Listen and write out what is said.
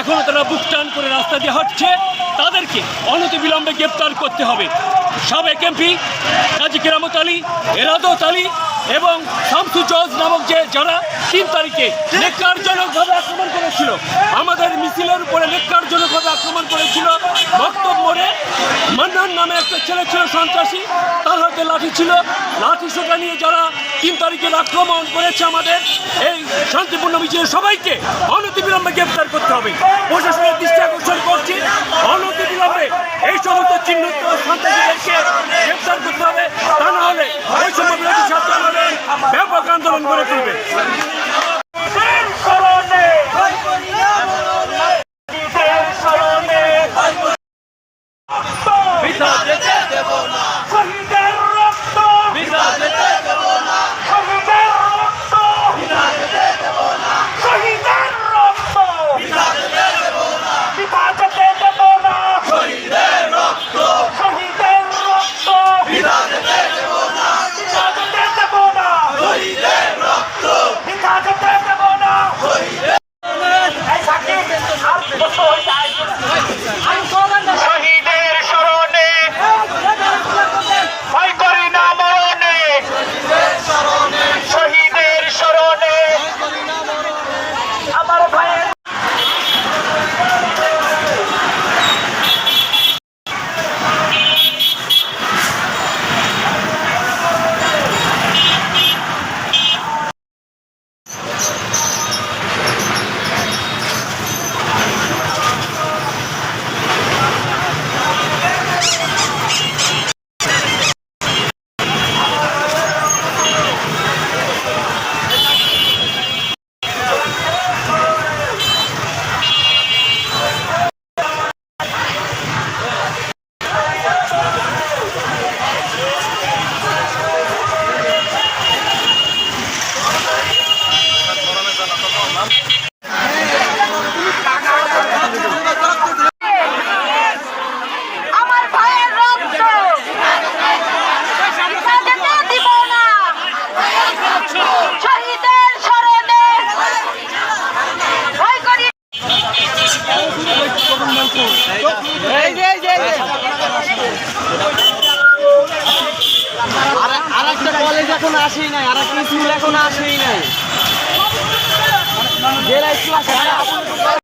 এখনও তারা বুক টান করে রাস্তা দিয়ে হাঁটছে। তাদেরকে অনতিবিলম্বে গ্রেপ্তার করতে হবে। সাবেক এমপি কাজী কেরামত আলী এরাদত আলী এবং শামসু জজ নামক যে যারা, তিন তারিখে নেককারজনকভাবে আক্রমণ করেছিল, আমাদের মিছিলের উপরে নেককারজনকভাবে আক্রমণ করেছিল, বক্তব্য মোড়ে মান্নান নামে একটা ছেলে ছিল সন্ত্রাসী, তার হাতে লাঠি ছিল। লাঠি সোটা নিয়ে যারা তিন তারিখের আক্রমণ করেছে আমাদের। এই শান্তিপূর্ণ মিছিলে সবাইকে অনতিবিলম্বে গ্রেপ্তার করতে হবে। প্রশাসনের দৃষ্টি আকর্ষণ করছি। অনতিবিলম্বে এই সমস্ত চিহ্নিত সন্ত্রাসীদেরকে গ্রেপ্তার করতে হবে। তা না হলে ওই সময় ব্যাপক আন্দোলন করে তুলবে। আমার ভাইয়ের এখন আসেই নাই আর একটা স্কুল এখন আসেই নাই। জেলা স্কুল আসে